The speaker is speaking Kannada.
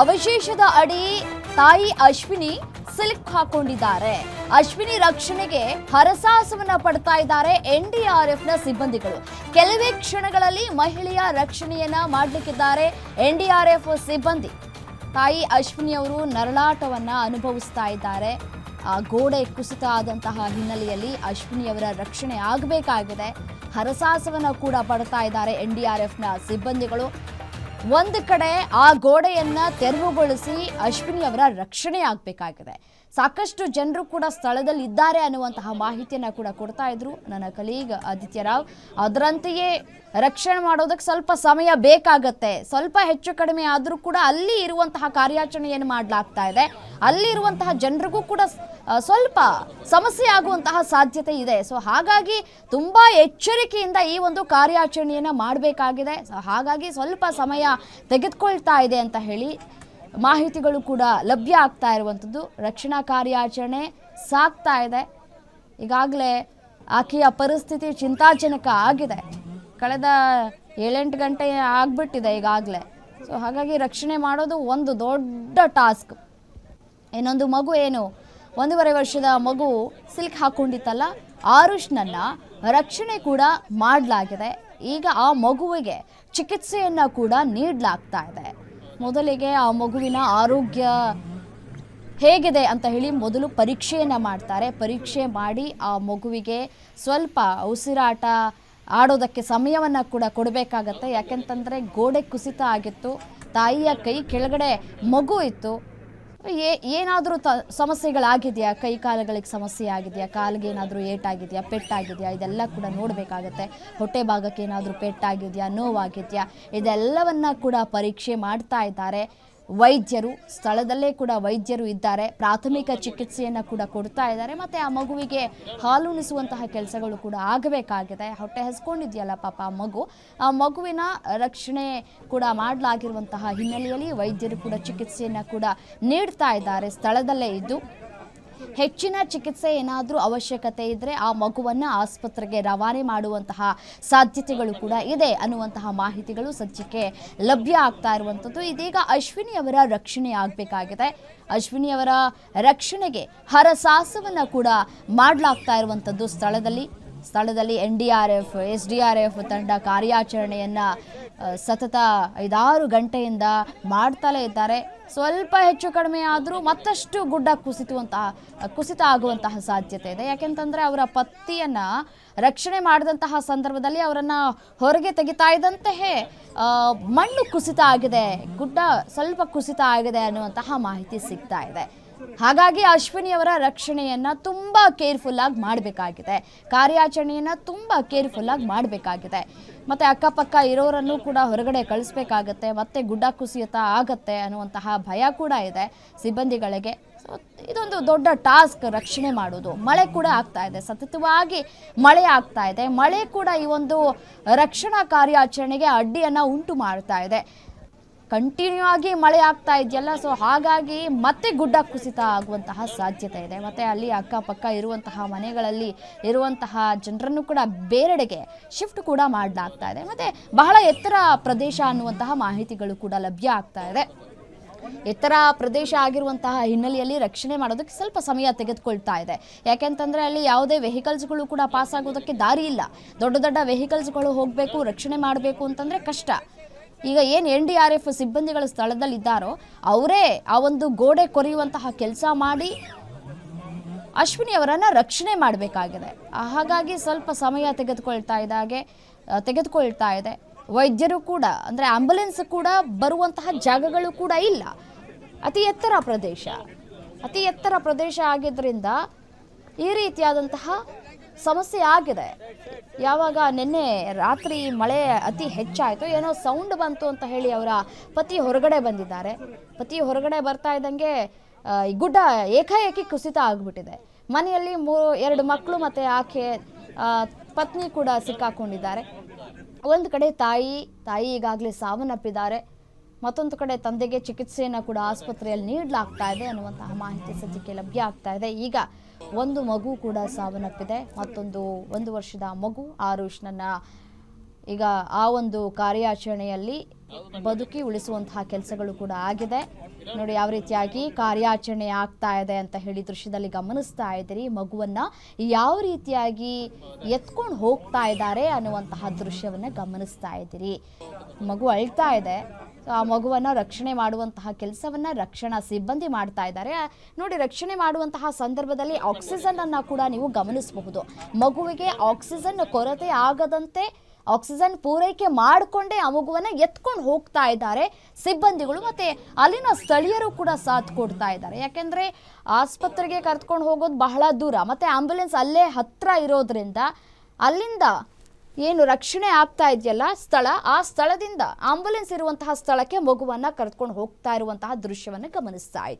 ಅವಶೇಷದ ಅಡಿ ತಾಯಿ ಅಶ್ವಿನಿ ಸಿಲ್ಕ್ ಹಾಕೊಂಡಿದ್ದಾರೆ. ಅಶ್ವಿನಿ ರಕ್ಷಣೆಗೆ ಹರಸಾಹಸವನ್ನ ಪಡ್ತಾ ಇದ್ದಾರೆ ಎನ್ ಡಿ ಆರ್ ಎಫ್ನ ಸಿಬ್ಬಂದಿಗಳು. ಕೆಲವೇ ಕ್ಷಣಗಳಲ್ಲಿ ಮಹಿಳೆಯ ರಕ್ಷಣೆಯನ್ನ ಮಾಡಲಿಕ್ಕಿದ್ದಾರೆ ಎಫ್ ಸಿಬ್ಬಂದಿ. ತಾಯಿ ಅಶ್ವಿನಿ ಅವರು ನರಳಾಟವನ್ನ ಅನುಭವಿಸ್ತಾ ಇದ್ದಾರೆ. ಆ ಗೋಡೆ ಕುಸಿತ ಆದಂತಹ ಹಿನ್ನೆಲೆಯಲ್ಲಿ ಅಶ್ವಿನಿ ಅವರ ರಕ್ಷಣೆ ಆಗಬೇಕಾಗಿದೆ. ಹರಸಾಹಸವನ್ನ ಕೂಡ ಪಡ್ತಾ ಇದ್ದಾರೆ ಎನ್ ಡಿ ಆರ್ ಎಫ್ನ ಸಿಬ್ಬಂದಿಗಳು. ಒಂದು ಕಡೆ ಆ ಗೋಡೆಯನ್ನ ತೆರವುಗೊಳಿಸಿ ಅಶ್ವಿನಿ ಅವರ ರಕ್ಷಣೆ ಆಗಬೇಕಾಗಿದೆ ಸಾಕಷ್ಟು ಜನರು ಕೂಡ ಸ್ಥಳದಲ್ಲಿ ಇದ್ದಾರೆ ಅನ್ನುವಂತಹ ಮಾಹಿತಿಯನ್ನು ಕೂಡ ಕೊಡ್ತಾ ಇದ್ರು. ನನ್ನ ಕಲೀಗ ಆದಿತ್ಯ ರಾವ್, ಅದರಂತೆಯೇ ರಕ್ಷಣೆ ಮಾಡೋದಕ್ಕೆ ಸ್ವಲ್ಪ ಸಮಯ ಬೇಕಾಗತ್ತೆ. ಸ್ವಲ್ಪ ಹೆಚ್ಚು ಕಡಿಮೆ ಆದರೂ ಕೂಡ ಅಲ್ಲಿ ಇರುವಂತಹ ಕಾರ್ಯಾಚರಣೆಯನ್ನು ಮಾಡಲಾಗ್ತಾ ಇದೆ. ಅಲ್ಲಿ ಇರುವಂತಹ ಜನರಿಗೂ ಕೂಡ ಸ್ವಲ್ಪ ಸಮಸ್ಯೆ ಆಗುವಂತಹ ಸಾಧ್ಯತೆ ಇದೆ. ಸೊ ಹಾಗಾಗಿ ತುಂಬ ಎಚ್ಚರಿಕೆಯಿಂದ ಈ ಒಂದು ಕಾರ್ಯಾಚರಣೆಯನ್ನು ಮಾಡಬೇಕಾಗಿದೆ. ಸೊ ಹಾಗಾಗಿ ಸ್ವಲ್ಪ ಸಮಯ ತೆಗೆದುಕೊಳ್ತಾ ಇದೆ ಅಂತ ಹೇಳಿ ಮಾಹಿತಿಗಳು ಕೂಡ ಲಭ್ಯ ಆಗ್ತಾ ಇರುವಂಥದ್ದು. ರಕ್ಷಣಾ ಕಾರ್ಯಾಚರಣೆ ಸಾಗ್ತಾ ಇದೆ. ಈಗಾಗಲೇ ಆಕೆಯ ಪರಿಸ್ಥಿತಿ ಚಿಂತಾಜನಕ ಆಗಿದೆ. ಕಳೆದ ಏಳೆಂಟು ಗಂಟೆ ಆಗಿಬಿಟ್ಟಿದೆ ಈಗಾಗಲೇ. ಸೊ ಹಾಗಾಗಿ ರಕ್ಷಣೆ ಮಾಡೋದು ಒಂದು ದೊಡ್ಡ ಟಾಸ್ಕ್. ಇನ್ನೊಂದು ಮಗು ಏನು? ಒಂದೂವರೆ ವರ್ಷದ ಮಗು ಸಿಲ್ಕ್ ಹಾಕೊಂಡಿತ್ತಲ್ಲ, ಆರುಷ್ನನ್ನು ರಕ್ಷಣೆ ಕೂಡ ಮಾಡಲಾಗಿದೆ. ಈಗ ಆ ಮಗುವಿಗೆ ಚಿಕಿತ್ಸೆಯನ್ನು ಕೂಡ ನೀಡಲಾಗ್ತಾ ಇದೆ. ಮೊದಲಿಗೆ ಆ ಮಗುವಿನ ಆರೋಗ್ಯ ಹೇಗಿದೆ ಅಂತ ಹೇಳಿ ಮೊದಲು ಪರೀಕ್ಷೆಯನ್ನು ಮಾಡ್ತಾರೆ. ಪರೀಕ್ಷೆ ಮಾಡಿ ಆ ಮಗುವಿಗೆ ಸ್ವಲ್ಪ ಉಸಿರಾಟ ಆಡೋದಕ್ಕೆ ಸಮಯವನ್ನು ಕೂಡ ಕೊಡಬೇಕಾಗತ್ತೆ. ಯಾಕೆಂತಂದರೆ ಗೋಡೆ ಕುಸಿತ ಆಗಿತ್ತು. ತಾಯಿಯ ಕೈ ಕೆಳಗಡೆ ಮಗು ಇತ್ತು. ಏ, ಏನಾದರೂ ತ, ಸಮಸ್ಯೆಗಳಾಗಿದೆಯಾ? ಕೈ ಕಾಲುಗಳಿಗೆ ಸಮಸ್ಯೆ ಆಗಿದೆಯಾ? ಕಾಲಿಗೆ ಏನಾದರೂ ಏಟಾಗಿದೆಯಾ? ಪೆಟ್ಟಾಗಿದೆಯಾ? ಇದೆಲ್ಲ ಕೂಡ ನೋಡಬೇಕಾಗತ್ತೆ. ಹೊಟ್ಟೆ ಭಾಗಕ್ಕೆ ಏನಾದರೂ ಪೆಟ್ಟಾಗಿದೆಯಾ? ನೋವಾಗಿದೆಯಾ? ಇದೆಲ್ಲವನ್ನು ಕೂಡ ಪರೀಕ್ಷೆ ಮಾಡ್ತಾ ಇದ್ದಾರೆ. ವೈದ್ಯರು, ಸ್ಥಳದಲ್ಲೇ ಕೂಡ ವೈದ್ಯರು ಇದ್ದಾರೆ. ಪ್ರಾಥಮಿಕ ಚಿಕಿತ್ಸೆಯನ್ನು ಕೂಡ ಕೊಡ್ತಾ ಇದ್ದಾರೆ. ಮತ್ತು ಆ ಮಗುವಿಗೆ ಹಾಲುಣಿಸುವಂತಹ ಕೆಲಸಗಳು ಕೂಡ ಆಗಬೇಕಾಗಿದೆ. ಹೊಟ್ಟೆ ಹಸ್ಕೊಂಡಿದೆಯಲ್ಲ ಪಾಪ ಆ ಮಗು. ಆ ಮಗುವಿನ ರಕ್ಷಣೆ ಕೂಡ ಮಾಡಲಾಗಿರುವಂತಹ ಹಿನ್ನೆಲೆಯಲ್ಲಿ ವೈದ್ಯರು ಕೂಡ ಚಿಕಿತ್ಸೆಯನ್ನು ಕೂಡ ನೀಡ್ತಾ ಇದ್ದಾರೆ. ಸ್ಥಳದಲ್ಲೇ ಇದ್ದು ಹೆಚ್ಚಿನ ಚಿಕಿತ್ಸೆ ಏನಾದರೂ ಅವಶ್ಯಕತೆ ಇದ್ದರೆ ಆ ಮಗುವನ್ನು ಆಸ್ಪತ್ರೆಗೆ ರವಾನೆ ಮಾಡುವಂತಹ ಸಾಧ್ಯತೆಗಳು ಕೂಡ ಇದೆ ಅನ್ನುವಂತಹ ಮಾಹಿತಿಗಳು ಸದ್ಯಕ್ಕೆ ಲಭ್ಯ ಆಗ್ತಾ ಇರುವಂಥದ್ದು. ಇದೀಗ ಅಶ್ವಿನಿ ಅವರ ರಕ್ಷಣೆ ಆಗಬೇಕಾಗಿದೆ. ಅಶ್ವಿನಿ ಅವರ ರಕ್ಷಣೆಗೆ ಹರಸಾಹಸವನ್ನು ಕೂಡ ಮಾಡಲಾಗ್ತಾ ಇರುವಂಥದ್ದು ಸ್ಥಳದಲ್ಲಿ. ಸ್ಥಳದಲ್ಲಿ N D R F, S D R F ತಂಡ ಕಾರ್ಯಾಚರಣೆಯನ್ನು ಸತತ ಐದಾರು ಗಂಟೆಯಿಂದ ಮಾಡ್ತಲೇ ಇದ್ದಾರೆ. ಸ್ವಲ್ಪ ಹೆಚ್ಚು ಕಡಿಮೆ ಆದರೂ ಮತ್ತಷ್ಟು ಗುಡ್ಡ ಕುಸಿತುವಂತಹ ಕುಸಿತ ಆಗುವಂತಹ ಸಾಧ್ಯತೆ ಇದೆ. ಯಾಕೆಂತಂದರೆ ಅವರ ಪತ್ತಿಯನ್ನು ರಕ್ಷಣೆ ಮಾಡಿದಂತಹ ಸಂದರ್ಭದಲ್ಲಿ ಅವರನ್ನು ಹೊರಗೆ ತೆಗಿತಾ ಇದ್ದಂತೆಯೇ ಮಣ್ಣು ಕುಸಿತ ಆಗಿದೆ. ಗುಡ್ಡ ಸ್ವಲ್ಪ ಕುಸಿತ ಆಗಿದೆ ಅನ್ನುವಂತಹ ಮಾಹಿತಿ ಸಿಗ್ತಾ ಇದೆ. ಹಾಗಾಗಿ ಅಶ್ವಿನಿ ಅವರ ರಕ್ಷಣೆಯನ್ನು ತುಂಬಾ ಕೇರ್ಫುಲ್ ಆಗಿ ಮಾಡಬೇಕಾಗಿದೆ. ಕಾರ್ಯಾಚರಣೆಯನ್ನು ತುಂಬಾ ಕೇರ್ಫುಲ್ ಆಗಿ ಮಾಡಬೇಕಾಗಿದೆ. ಮತ್ತೆ ಅಕ್ಕಪಕ್ಕ ಇರೋರನ್ನು ಕೂಡ ಹೊರಗಡೆ ಕಳಿಸ್ಬೇಕಾಗತ್ತೆ, ಮತ್ತೆ ಗುಡ್ಡ ಕುಸಿತ ಆಗತ್ತೆ ಅನ್ನುವಂತಹ ಭಯ ಕೂಡ ಇದೆ ಸಿಬ್ಬಂದಿಗಳಿಗೆ. ಇದೊಂದು ದೊಡ್ಡ ಟಾಸ್ಕ್ ರಕ್ಷಣೆ ಮಾಡೋದು. ಮಳೆ ಕೂಡ ಆಗ್ತಾ ಇದೆ. ಸತತವಾಗಿ ಮಳೆ ಆಗ್ತಾ ಇದೆ. ಮಳೆ ಕೂಡ ಈ ಒಂದು ರಕ್ಷಣಾ ಕಾರ್ಯಾಚರಣೆಗೆ ಅಡ್ಡಿಯನ್ನು ಉಂಟು ಮಾಡ್ತಾ ಇದೆ. ಕಂಟಿನ್ಯೂ ಆಗಿ ಮಳೆ ಆಗ್ತಾ ಇದೆಯಲ್ಲ ಸೊ ಹಾಗಾಗಿ ಮತ್ತೆ ಗುಡ್ಡ ಕುಸಿತ ಆಗುವಂತಹ ಸಾಧ್ಯತೆ ಇದೆ. ಮತ್ತೆ ಅಲ್ಲಿ ಅಕ್ಕಪಕ್ಕ ಇರುವಂತಹ ಮನೆಗಳಲ್ಲಿ ಇರುವಂತಹ ಜನರನ್ನು ಕೂಡ ಬೇರೆಡೆಗೆ ಶಿಫ್ಟ್ ಕೂಡ ಮಾಡಲಾಗ್ತಾ ಇದೆ. ಮತ್ತೆ ಬಹಳ ಎತ್ತರ ಪ್ರದೇಶ ಅನ್ನುವಂತಹ ಮಾಹಿತಿಗಳು ಕೂಡ ಲಭ್ಯ ಆಗ್ತಾ ಇದೆ. ಎತ್ತರ ಪ್ರದೇಶ ಆಗಿರುವಂತಹ ಹಿನ್ನೆಲೆಯಲ್ಲಿ ರಕ್ಷಣೆ ಮಾಡೋದಕ್ಕೆ ಸ್ವಲ್ಪ ಸಮಯ ತೆಗೆದುಕೊಳ್ತಾ ಇದೆ. ಯಾಕೆಂತಂದ್ರೆ ಅಲ್ಲಿ ಯಾವುದೇ ವೆಹಿಕಲ್ಸ್ಗಳು ಕೂಡ ಪಾಸ್ ಆಗೋದಕ್ಕೆ ದಾರಿ ಇಲ್ಲ. ದೊಡ್ಡ ದೊಡ್ಡ ವೆಹಿಕಲ್ಸ್ಗಳು ಹೋಗಬೇಕು, ರಕ್ಷಣೆ ಮಾಡಬೇಕು ಅಂತಂದ್ರೆ ಕಷ್ಟ. ಈಗ ಏನು ಎನ್ ಡಿ ಆರ್ ಎಫ್ ಸಿಬ್ಬಂದಿಗಳು ಸ್ಥಳದಲ್ಲಿ ಇದ್ದಾರೋ ಅವರೇ ಆ ಒಂದು ಗೋಡೆ ಕೊರೆಯುವಂತಹ ಕೆಲಸ ಮಾಡಿ ಅಶ್ವಿನಿ ಅವರನ್ನು ರಕ್ಷಣೆ ಮಾಡಬೇಕಾಗಿದೆ. ಹಾಗಾಗಿ ಸ್ವಲ್ಪ ಸಮಯ ತೆಗೆದುಕೊಳ್ತಾ ಇದ್ದ ಹಾಗೆ ತೆಗೆದುಕೊಳ್ತಾ ಇದೆ. ವೈದ್ಯರು ಕೂಡ, ಅಂದರೆ ಆಂಬುಲೆನ್ಸ್ ಕೂಡ ಬರುವಂತಹ ಜಾಗಗಳು ಕೂಡ ಇಲ್ಲ. ಅತಿ ಎತ್ತರ ಪ್ರದೇಶ. ಅತಿ ಎತ್ತರ ಪ್ರದೇಶ ಆಗಿದ್ದರಿಂದ ಈ ರೀತಿಯಾದಂತಹ ಸಮಸ್ಯೆ ಆಗಿದೆ. ಯಾವಾಗ ನಿನ್ನೆ ರಾತ್ರಿ ಮಳೆ ಅತಿ ಹೆಚ್ಚಾಯಿತು, ಏನೋ ಸೌಂಡ್ ಬಂತು ಅಂತ ಹೇಳಿ ಅವರ ಪತಿ ಹೊರಗಡೆ ಬಂದಿದ್ದಾರೆ. ಪತಿ ಹೊರಗಡೆ ಬರ್ತಾ ಇದ್ದಂಗೆ ಗುಡ್ಡ ಏಕಾಏಕಿ ಕುಸಿತ ಆಗಿಬಿಟ್ಟಿದೆ. ಮನೆಯಲ್ಲಿ ಮೂ, ಎರಡು ಮಕ್ಕಳು ಮತ್ತು ಆಕೆ ಪತ್ನಿ ಕೂಡ ಸಿಕ್ಕಾಕೊಂಡಿದ್ದಾರೆ. ಒಂದು ಕಡೆ ತಾಯಿ ತಾಯಿ ಈಗಾಗಲೇ ಸಾವನ್ನಪ್ಪಿದ್ದಾರೆ. ಮತ್ತೊಂದು ಕಡೆ ತಂದೆಗೆ ಚಿಕಿತ್ಸೆಯನ್ನು ಕೂಡ ಆಸ್ಪತ್ರೆಯಲ್ಲಿ ನೀಡಲಾಗ್ತಾ ಇದೆ ಅನ್ನುವಂತಹ ಮಾಹಿತಿ ಸದ್ಯಕ್ಕೆ ಲಭ್ಯ ಆಗ್ತಾ ಇದೆ. ಈಗ ಒಂದು ಮಗು ಕೂಡ ಸಾವನ್ನಪ್ಪಿದೆ. ಮತ್ತೊಂದು ಒಂದು ವರ್ಷದ ಮಗು ಆರುಷ್ನನ್ನ ಈಗ ಆ ಒಂದು ಕಾರ್ಯಾಚರಣೆಯಲ್ಲಿ ಬದುಕಿ ಉಳಿಸುವಂತಹ ಕೆಲಸಗಳು ಕೂಡ ಆಗಿದೆ. ನೋಡಿ, ಯಾವ ರೀತಿಯಾಗಿ ಕಾರ್ಯಾಚರಣೆ ಆಗ್ತಾ ಇದೆ ಅಂತ ಹೇಳಿ ದೃಶ್ಯದಲ್ಲಿ ಗಮನಿಸ್ತಾ ಇದ್ದೀರಿ. ಮಗುವನ್ನ ಯಾವ ರೀತಿಯಾಗಿ ಎತ್ಕೊಂಡು ಹೋಗ್ತಾ ಇದ್ದಾರೆ ಅನ್ನುವಂತಹ ದೃಶ್ಯವನ್ನ ಗಮನಿಸ್ತಾ ಇದ್ದೀರಿ. ಮಗು ಅಳ್ತಾ ಇದೆ. ಆ ಮಗುವನ್ನು ರಕ್ಷಣೆ ಮಾಡುವಂತಹ ಕೆಲಸವನ್ನು ರಕ್ಷಣಾ ಸಿಬ್ಬಂದಿ ಮಾಡ್ತಾ ಇದ್ದಾರೆ. ನೋಡಿ, ರಕ್ಷಣೆ ಮಾಡುವಂತಹ ಸಂದರ್ಭದಲ್ಲಿ ಆಕ್ಸಿಜನ್ ಅನ್ನು ಕೂಡ ನೀವು ಗಮನಿಸಬಹುದು. ಮಗುವಿಗೆ ಆಕ್ಸಿಜನ್ ಕೊರತೆ ಆಗದಂತೆ ಆಕ್ಸಿಜನ್ ಪೂರೈಕೆ ಮಾಡಿಕೊಂಡೇ ಆ ಮಗುವನ್ನು ಎತ್ಕೊಂಡು ಹೋಗ್ತಾ ಇದ್ದಾರೆ ಸಿಬ್ಬಂದಿಗಳು ಮತ್ತೆ ಅಲ್ಲಿನ ಸ್ಥಳೀಯರು ಕೂಡ ಸಾಥ್ ಕೊಡ್ತಾ ಇದ್ದಾರೆ. ಯಾಕೆಂದರೆ ಆಸ್ಪತ್ರೆಗೆ ಕರ್ಕೊಂಡು ಹೋಗೋದು ಬಹಳ ದೂರ. ಮತ್ತೆ ಆಂಬ್ಯುಲೆನ್ಸ್ ಅಲ್ಲೇ ಹತ್ರ ಇರೋದ್ರಿಂದ ಅಲ್ಲಿಂದ ಏನು ರಕ್ಷಣೆ ಆಗ್ತಾ ಇದೆಯಲ್ಲ ಸ್ಥಳ, ಆ ಸ್ಥಳದಿಂದ ಆಂಬುಲೆನ್ಸ್ ಇರುವಂತಹ ಸ್ಥಳಕ್ಕೆ ಮಗುವನ್ನ ಕರೆದುಕೊಂಡು ಹೋಗ್ತಾ ಇರುವಂತಹ ದೃಶ್ಯವನ್ನು ಗಮನಿಸ್ತಾ